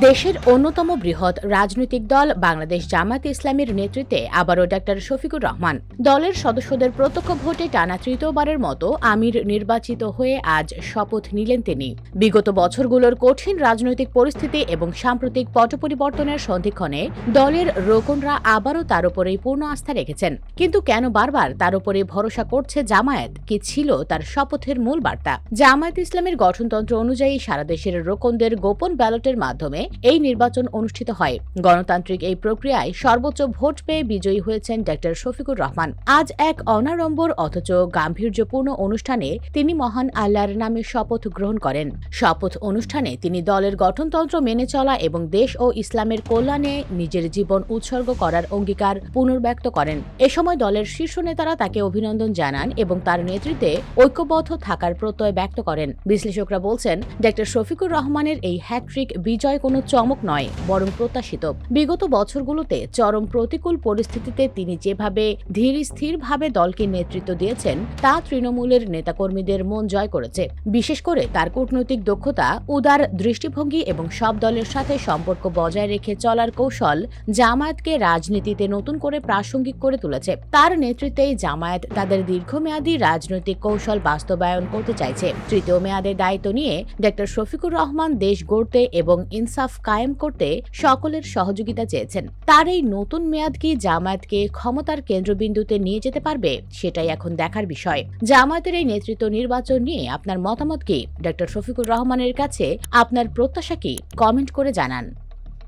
দেশের অন্যতম বৃহৎ রাজনৈতিক দল বাংলাদেশ জামায়াত ইসলামীর নেতৃত্বে আবারও ডাক্তার শফিকুর রহমান। দলের সদস্যদের প্রত্যক্ষ ভোটে টানা তৃতীয়বারের মতো আমির নির্বাচিত হয়ে আজ শপথ নিলেন তিনি। বিগত বছরগুলোর কঠিন রাজনৈতিক পরিস্থিতি এবং সাম্প্রতিক পট পরিবর্তনের সন্ধিক্ষণে দলের রোকনরা আবারও তার উপরেই পূর্ণ আস্থা রেখেছেন। কিন্তু কেন বারবার তার উপরে ভরসা করছে জামায়াত? কি ছিল তার শপথের মূল বার্তা? জামায়াত ইসলামের গঠনতন্ত্র অনুযায়ী সারা দেশের রোকনদের গোপন ব্যালটের মাধ্যমে এই নির্বাচন অনুষ্ঠিত হয়। গণতান্ত্রিক এই প্রক্রিয়ায় সর্বোচ্চ ভোট পেয়ে বিজয়ী হয়েছেন ডক্টর শফিকুর রহমান। আজ এক অনাড়ম্বর, অথচ গাম্ভীর্যপূর্ণ অনুষ্ঠানে তিনি মহান আল্লাহর নামে শপথ গ্রহণ করেন। শপথ অনুষ্ঠানে তিনি দলের গঠনতন্ত্র মেনে চলা এবং দেশ ও ইসলামের কল্যাণে নিজের জীবন উৎসর্গ করার অঙ্গীকার পুনর্ব্যক্ত করেন। এ সময় দলের শীর্ষ নেতারা তাকে অভিনন্দন জানান এবং তার নেতৃত্বে ঐক্যবদ্ধ থাকার প্রত্যয় ব্যক্ত করেন। বিশ্লেষকরা বলছেন ডক্টর শফিকুর রহমানের এই হ্যাট্রিক বিজয় চমক নয়, বরং প্রত্যাশিত। বিগত বছরগুলোতে চরম প্রতিকূল পরিস্থিতিতে তিনি যেভাবে ধীর স্থিরভাবে দলকে নেতৃত্ব দিয়েছেন, তা তৃণমূলের নেতাকর্মীদের মন জয় করেছে। বিশেষ করে তার কূটনৈতিক দক্ষতা, উদার দৃষ্টিভঙ্গি এবং সব দলের সাথে সম্পর্ক বজায় রেখে চলার কৌশল জামায়াতকে রাজনীতিতে নতুন করে প্রাসঙ্গিক করে তুলেছে। তার নেতৃত্বেই জামায়াত তাদের দীর্ঘমেয়াদী রাজনৈতিক কৌশল বাস্তবায়ন করতে চাইছে। তৃতীয় মেয়াদের দায়িত্ব নিয়ে ডক্টর শফিকুর রহমান দেশ গড়তে এবং ইনসাফ কায়েম করতে সকলের সহযোগিতা চেয়েছেন। তার এই নতুন মেয়াদ কি জামায়াতকে ক্ষমতার কেন্দ্রবিন্দুতে নিয়ে যেতে পারবে, সেটাই এখন দেখার বিষয়। জামায়াতের এই নেতৃত্ব নির্বাচন নিয়ে আপনার মতামত কি? ডক্টর শফিকুর রহমানের কাছে আপনার প্রত্যাশা কি? কমেন্ট করে জানান।